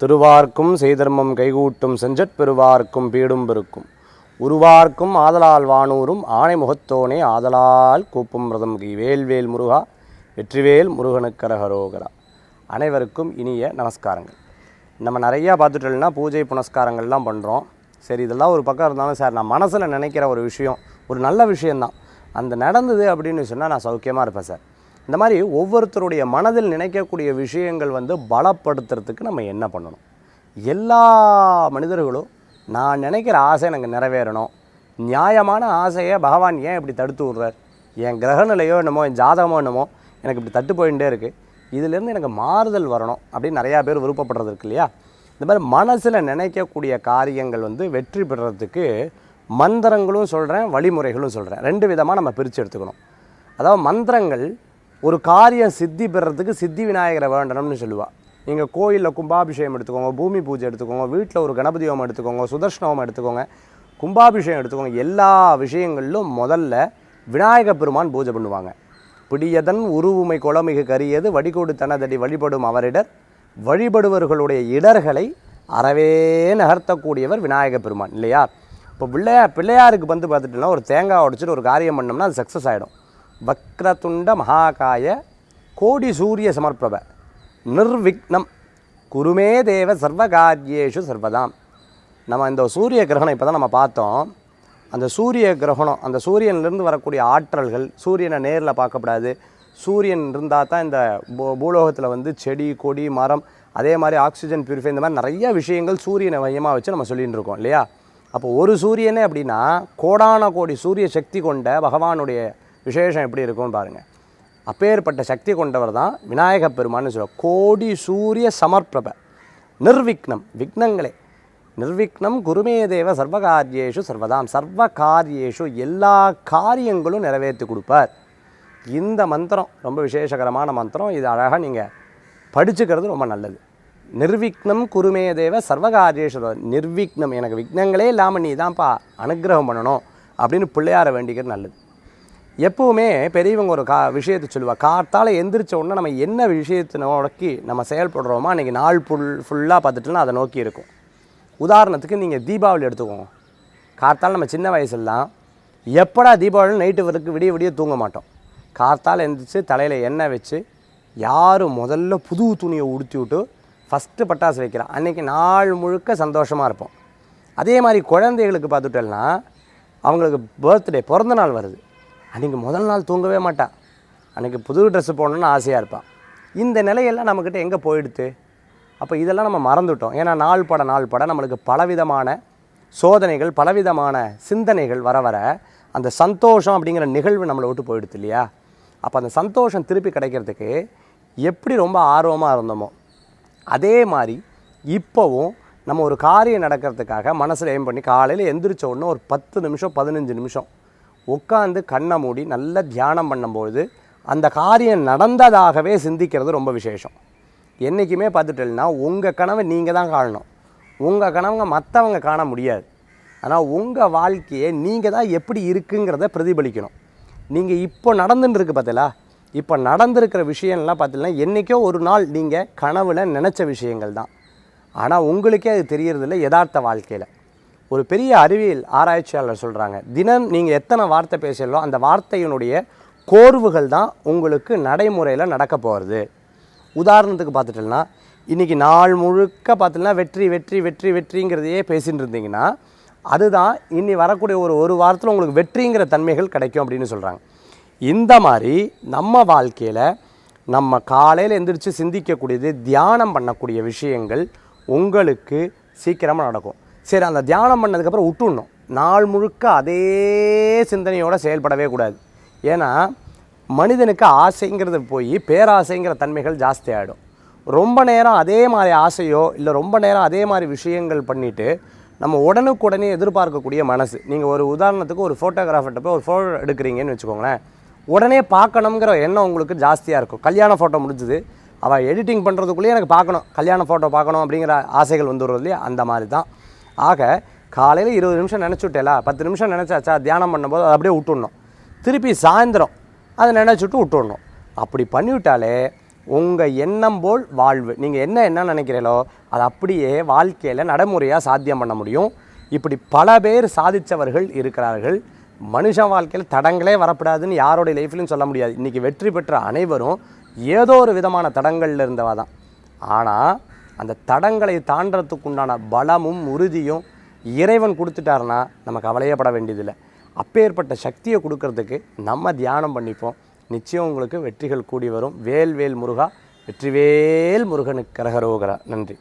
திருவார்க்கும் செய்தர்மம் கைகூட்டும் செஞ்சற் பெருவார்க்கும் பீடும் பெருக்கும். உருவார்க்கும் ஆதலால் வானூரும் ஆணை முகத்தோனே ஆதலால் கூப்பும் ரதம் கி வேல்வேல் முருகா வெற்றிவேல் முருகனுக்கரகரோகரா அனைவருக்கும் இனிய நமஸ்காரங்கள். நம்ம நிறையா பார்த்துட்டோம்னா பூஜை புனஸ்காரங்கள்லாம் பண்ணுறோம் சரி இதெல்லாம் ஒரு பக்கம் இருந்தாலும் சார் நான் மனசில் நினைக்கிற ஒரு விஷயம் ஒரு நல்ல விஷயந்தான் அந்த நடந்தது அப்படின்னு சொன்னால் நான் சௌக்கியமாக இருப்பேன் சார். இந்த மாதிரி ஒவ்வொருத்தருடைய மனதில் நினைக்கக்கூடிய விஷயங்கள் வந்து பலப்படுத்துறதுக்கு நம்ம என்ன பண்ணணும்? எல்லா மனிதர்களும் நான் நினைக்கிற ஆசை எனக்கு நிறைவேறணும். நியாயமான ஆசையை பகவான் ஏன் இப்படி தடுத்து விட்றார்? என் கிரகநிலையோ என்னமோ என் ஜாதகமோ என்னமோ எனக்கு இப்படி தட்டு போயிட்டே இருக்குது இதிலேருந்து எனக்கு மாறுதல் வரணும் அப்படின்னு நிறையா பேர் விருப்பப்படுறது இருக்கு இல்லையா? இந்த மாதிரி மனசில் நினைக்கக்கூடிய காரியங்கள் வந்து வெற்றி பெறுறதுக்கு மந்திரங்களும் சொல்கிறேன் வழிமுறைகளும் சொல்கிறேன் ரெண்டு விதமாக நம்ம பிரித்து எடுத்துக்கணும். அதாவது மந்திரங்கள் ஒரு காரியம் சித்தி பெறுறதுக்கு சித்தி விநாயகரை வேண்டணும்னு சொல்லுவாள் நீங்கள் கோயிலில் கும்பாபிஷேகம் எடுத்துக்கோங்க பூமி பூஜை எடுத்துக்கோங்க வீட்டில் ஒரு கணபதி ஹோமம் எடுத்துக்கோங்க சுதர்ஷன ஹோமம் எடுத்துக்கோங்க கும்பாபிஷேகம் எடுத்துக்கோங்க எல்லா விஷயங்களிலும் முதல்ல விநாயக பெருமான் பூஜை பண்ணுவாங்க. பிடியதன் உருவுமை குளமிகு கரியது வடிகோடு தனதடி வழிபடும் அவரிடர் வழிபடுவர்களுடைய இடர்களை அறவே நகர்த்தக்கூடியவர் விநாயக பெருமான் இல்லையா? இப்போ பிள்ளையா பிள்ளையாருக்கு வந்து பார்த்துட்டோம்னா ஒரு தேங்காய் உடைச்சிட்டு ஒரு காரியம் பண்ணோம்னா அது சக்ஸஸ் ஆகிடும் வக்ரதுண்ட மகாகாய கோடி சூரிய சமர்ப்பவ நிர்விக்னம். குருமே தேவ சர்வகாரியேஷு சர்வதாம். நம்ம இந்த சூரிய கிரகணம் இப்போ தான் நம்ம பார்த்தோம். அந்த சூரிய கிரகணம் அந்த சூரியன்லேருந்து வரக்கூடிய ஆற்றல்கள் சூரியனை நேரில் பார்க்கக்கூடாது சூரியன் இருந்தால் தான் இந்த பூ பூலோகத்தில் வந்து செடி கொடி மரம் அதே மாதிரி ஆக்சிஜன் பியூரிஃபை இந்த மாதிரி நிறைய விஷயங்கள் சூரியனை மையமாக வச்சு நம்ம சொல்லிகிட்டு இருக்கோம் இல்லையா? அப்போ ஒரு சூரியனே அப்படின்னா கோடான கோடி சூரிய சக்தி கொண்ட பகவானுடைய விசேஷம் எப்படி இருக்கும்னு பாருங்கள் அப்பேற்பட்ட சக்தி கொண்டவர் தான் விநாயக பெருமான்னு சொல்லுவோம் கோடி சூரிய சமர்ப்பிரப நிர்விக்னம் விக்னங்களே. நிர்விக்னம் குருமே தேவ சர்வகாரியேஷு சர்வதாம். சர்வ காரியேஷு எல்லா காரியங்களும் நிறைவேற்றி கொடுப்பார். இந்த மந்திரம் ரொம்ப விசேஷகரமான மந்திரம். இது அழகாக நீங்கள் படிச்சுக்கிறது ரொம்ப நல்லது. நிர்விக்னம் குருமே தேவ சர்வகாரியேஷு நிர்விக்னம் எனக்கு விக்னங்களே இல்லாமல் நீ தான்ப்பா அனுகிரகம் பண்ணணும் அப்படின்னு பிள்ளையார வேண்டிக்கிறது நல்லது. எப்போவுமே பெரியவங்க ஒரு கா விஷயத்தை சொல்லுவாள் காத்தால் எந்திரிச்ச உடனே நம்ம என்ன விஷயத்தை நோக்கி நம்ம செயல்படுறோமோ அன்றைக்கி நாள் ஃபுல் ஃபுல்லாக பார்த்துட்டுனா அதை நோக்கி இருக்கும். உதாரணத்துக்கு நீங்கள் தீபாவளி எடுத்துக்கோங்க. கார்த்தால் நம்ம சின்ன வயசுலாம் எப்படா தீபாவளி நைட்டு வரைக்கும் விடிய விடிய தூங்க மாட்டோம். கார்த்தால் எழுந்திரிச்சு தலையில் எண்ணெய் வச்சு யார் முதல்ல புது துணியை உடுத்தி விட்டு ஃபஸ்ட்டு பட்டாசு வைக்கிறான். அன்றைக்கி நாள் முழுக்க சந்தோஷமாக இருப்போம். அதே மாதிரி குழந்தைகளுக்கு பார்த்துட்டோம்னா அவங்களுக்கு பர்த்டே பிறந்த நாள் வருது. அன்றைக்கி முதல் நாள் தூங்கவே மாட்டான் அன்றைக்கி புது ட்ரெஸ்ஸு போடணுன்னு ஆசையாக இருப்பான் இந்த நிலையெல்லாம் நம்மக்கிட்ட எங்கே போயிடுது அப்போ இதெல்லாம் நம்ம மறந்துட்டோம். ஏன்னா நாள் பட நாள் பட நம்மளுக்கு பலவிதமான சோதனைகள் பலவிதமான சிந்தனைகள் வர வர அந்த சந்தோஷம் அப்படிங்கிற நிகழ்வு நம்மளை விட்டு போயிடுது இல்லையா? அப்போ அந்த சந்தோஷம் திருப்பி கிடைக்கிறதுக்கு எப்படி ரொம்ப ஆர்வமாக இருந்தோமோ அதே மாதிரி இப்போவும் நம்ம ஒரு காரியம் நடக்கிறதுக்காக மனசில் ஏம் பண்ணி காலையில் எந்திரிச்ச உடனே ஒரு பத்து நிமிஷம் பதினஞ்சு நிமிஷம் உட்காந்து கண்ணை மூடி நல்லா தியானம் பண்ணும்பொழுது அந்த காரியம் நடந்ததாகவே சிந்திக்கிறது ரொம்ப விசேஷம். என்றைக்குமே பார்த்துட்டேன்னா உங்கள் கனவை நீங்கள் தான் காணணும். உங்கள் கனவுங்க மற்றவங்க காண முடியாது. ஆனால் உங்கள் வாழ்க்கையை நீங்கள் தான் எப்படி இருக்குங்கிறத பிரதிபலிக்கணும். நீங்கள் இப்போ நடந்துட்டு இருக்கு பார்த்தீங்களா இப்போ நடந்திருக்கிற விஷயம்லாம் பார்த்தீங்கன்னா என்றைக்கோ ஒரு நாள் நீங்கள் கனவில் நினச்ச விஷயங்கள் தான். ஆனால் உங்களுக்கே அது தெரியறதில்ல யதார்த்த வாழ்க்கையில். ஒரு பெரிய அறிவியல் ஆராய்ச்சியாளர் சொல்கிறாங்க தினம் நீங்கள் எத்தனை வார்த்தை பேசலோ அந்த வார்த்தையினுடைய கோர்வுகள் தான் உங்களுக்கு நடைமுறையில் நடக்க போகிறது உதாரணத்துக்கு பார்த்துட்டோம்னா இன்றைக்கி நாள் முழுக்க பார்த்தீங்கன்னா வெற்றி வெற்றி வெற்றி வெற்றிங்கிறதையே பேசிட்டு இருந்தீங்கன்னா அதுதான் இனி வரக்கூடிய ஒரு ஒரு வாரத்தில் உங்களுக்கு வெற்றிங்கிற தன்மைகள் கிடைக்கும் அப்படின்னு சொல்கிறாங்க இந்த மாதிரி நம்ம வாழ்க்கையில் நம்ம காலையில் எந்திரிச்சு சிந்திக்கக்கூடியது தியானம் பண்ணக்கூடிய விஷயங்கள் உங்களுக்கு சீக்கிரமாக நடக்கும். சரி அந்த தியானம் பண்ணதுக்கப்புறம் விட்டுடணும் நாள் முழுக்க அதே சிந்தனையோடு செயல்படவே கூடாது. ஏன்னா மனிதனுக்கு ஆசைங்கிறது போய் பேராசைங்கிற தன்மைகள் ஜாஸ்தி ஆகிடும் ரொம்ப நேரம் அதே மாதிரி ஆசையோ இல்லை ரொம்ப நேரம் அதே மாதிரி விஷயங்கள் பண்ணிவிட்டு நம்ம உடனுக்குடனே எதிர்பார்க்கக்கூடிய மனசு. நீங்கள் ஒரு உதாரணத்துக்கு ஒரு ஃபோட்டோகிராஃபர்கிட்ட போய் ஒரு ஃபோட்டோ எடுக்கிறீங்கன்னு வச்சுக்கோங்களேன். உடனே பார்க்கணுங்கிற எண்ணம் உங்களுக்கு ஜாஸ்தியாக இருக்கும். கல்யாண ஃபோட்டோ முடிஞ்சுது. அவள் எடிட்டிங் பண்ணுறதுக்குள்ளேயே எனக்கு பார்க்கணும். கல்யாண ஃபோட்டோ பார்க்கணும் அப்படிங்கிற ஆசைகள் வந்துடுறது இல்லையா? அந்த மாதிரி தான். ஆக காலையில் இருபது நிமிஷம் நினச்சுட்டேலா பத்து நிமிஷம் நினச்சாச்சா தியானம் பண்ணும்போது அதை அப்படியே விட்டுடணும். திருப்பி சாயந்தரம் அதை நினச்சிட்டு விட்டுடணும். அப்படி பண்ணிவிட்டாலே உங்கள் எண்ணம் போல் வாழ்வு. நீங்கள் என்ன என்ன நினைக்கிறீங்களோ அதை அப்படியே வாழ்க்கையில் நடைமுறையாக சாத்தியம் பண்ண முடியும். இப்படி பல பேர் சாதித்தவர்கள் இருக்கிறார்கள். மனுஷன் வாழ்க்கையில் தடங்களே வரப்படாதுன்னு யாரோடைய லைஃப்லையும் சொல்ல முடியாது. இன்றைக்கி வெற்றி பெற்ற அனைவரும் ஏதோ ஒரு விதமான தடங்கள்ல இருந்தவா தான். ஆனால் அந்த தடங்களை தாண்டறதுக்குண்டான பலமும் உறுதியும் இறைவன் கொடுத்துட்டாருன்னா நம்ம கவலையப்பட வேண்டியதில்லை. அப்பேற்பட்ட சக்தியை கொடுக்கறதுக்கு நம்ம தியானம் பண்ணிப்போம். நிச்சயம் உங்களுக்கு வெற்றிகள் கூடி வரும். வேல் வேல் முருகா வெற்றிவேல் முருகனுக்கு கரகரோகரா. நன்றி.